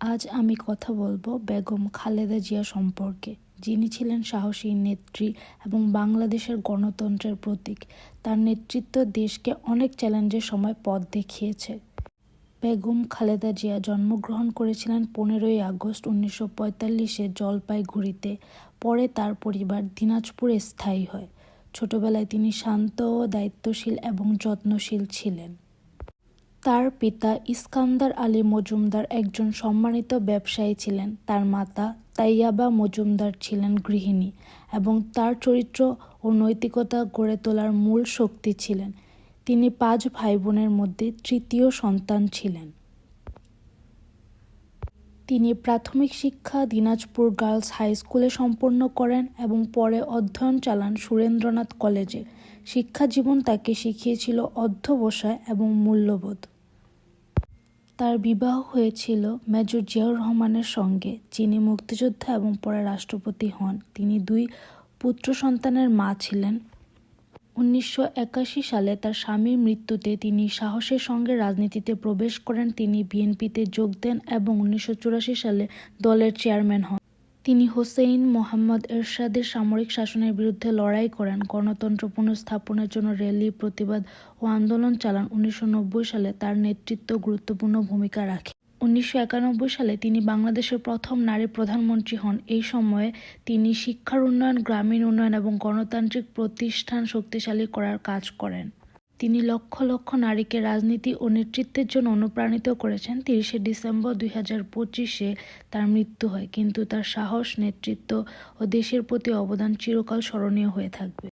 আজ আমি কথা বলব বেগম খালেদা জিয়া সম্পর্কে। যিনি ছিলেন সাহসী নেত্রী এবং বাংলাদেশের গণতন্ত্রের প্রতীক। তার নেতৃত্ব দেশকে অনেক চ্যালেঞ্জের সময় পথ দেখিয়েছে। বেগম খালেদা জিয়া জন্মগ্রহণ করেছিলেন পনেরোই আগস্ট উনিশশো পঁয়তাল্লিশে জলপাইগুড়িতে। পরে তার পরিবার দিনাজপুরে স্থায়ী হয়। ছোটবেলায় তিনি শান্ত ও দায়িত্বশীল এবং যত্নশীল ছিলেন। তার পিতা ইস্কান্দার আলী মজুমদার একজন সম্মানিত ব্যবসায়ী ছিলেন। তার মাতা তাইয়াবা মজুমদার ছিলেন গৃহিণী এবং তার চরিত্র ও নৈতিকতা গড়ে তোলার মূল শক্তি ছিলেন। তিনি পাঁচ ভাইবোনের মধ্যে তৃতীয় সন্তান ছিলেন। তিনি প্রাথমিক শিক্ষা দিনাজপুর গার্লস হাই স্কুলে সম্পন্ন করেন এবং পরে অধ্যয়ন চালান সুরেন্দ্রনাথ কলেজে। শিক্ষা জীবন তাকে শিখিয়েছিল অধ্যবসায় এবং মূল্যবোধ। তার বিবাহ হয়েছিল মেজর জিয়াউর রহমানের সঙ্গে, যিনি মুক্তিযোদ্ধা এবং পরে রাষ্ট্রপতি হন। তিনি দুই পুত্র সন্তানের মা ছিলেন। উনিশশো একাশি সালে তার স্বামীর মৃত্যুতে তিনি সাহসের সঙ্গে রাজনীতিতে প্রবেশ করেন। তিনি বিএনপিতে যোগ দেন এবং উনিশশো চুরাশি সালে দলের চেয়ারম্যান হন। তিনি হোসেইন মোহাম্মদ এরশাদের সামরিক শাসনের বিরুদ্ধে লড়াই করেন। গণতন্ত্র পুনঃস্থাপনের জন্য র্যালি, প্রতিবাদ ও আন্দোলন চালান উনিশশো নব্বই সালে তার নেতৃত্ব গুরুত্বপূর্ণ ভূমিকা রাখে। উনিশশো একানব্বই সালে তিনি বাংলাদেশের প্রথম নারী প্রধানমন্ত্রী হন। এই সময়ে তিনি শিক্ষার উন্নয়ন, গ্রামীণ উন্নয়ন এবং গণতান্ত্রিক প্রতিষ্ঠান শক্তিশালী করার কাজ করেন। তিনি লক্ষ লক্ষ নারীকে রাজনীতি ও নেতৃত্বের জন্য অনুপ্রাণিত করেছেন। তিরিশে ডিসেম্বর দুই হাজার পঁচিশে তার মৃত্যু হয়, কিন্তু তার সাহস, নেতৃত্ব ও দেশের প্রতি অবদান চিরকাল স্মরণীয় হয়ে থাকবে।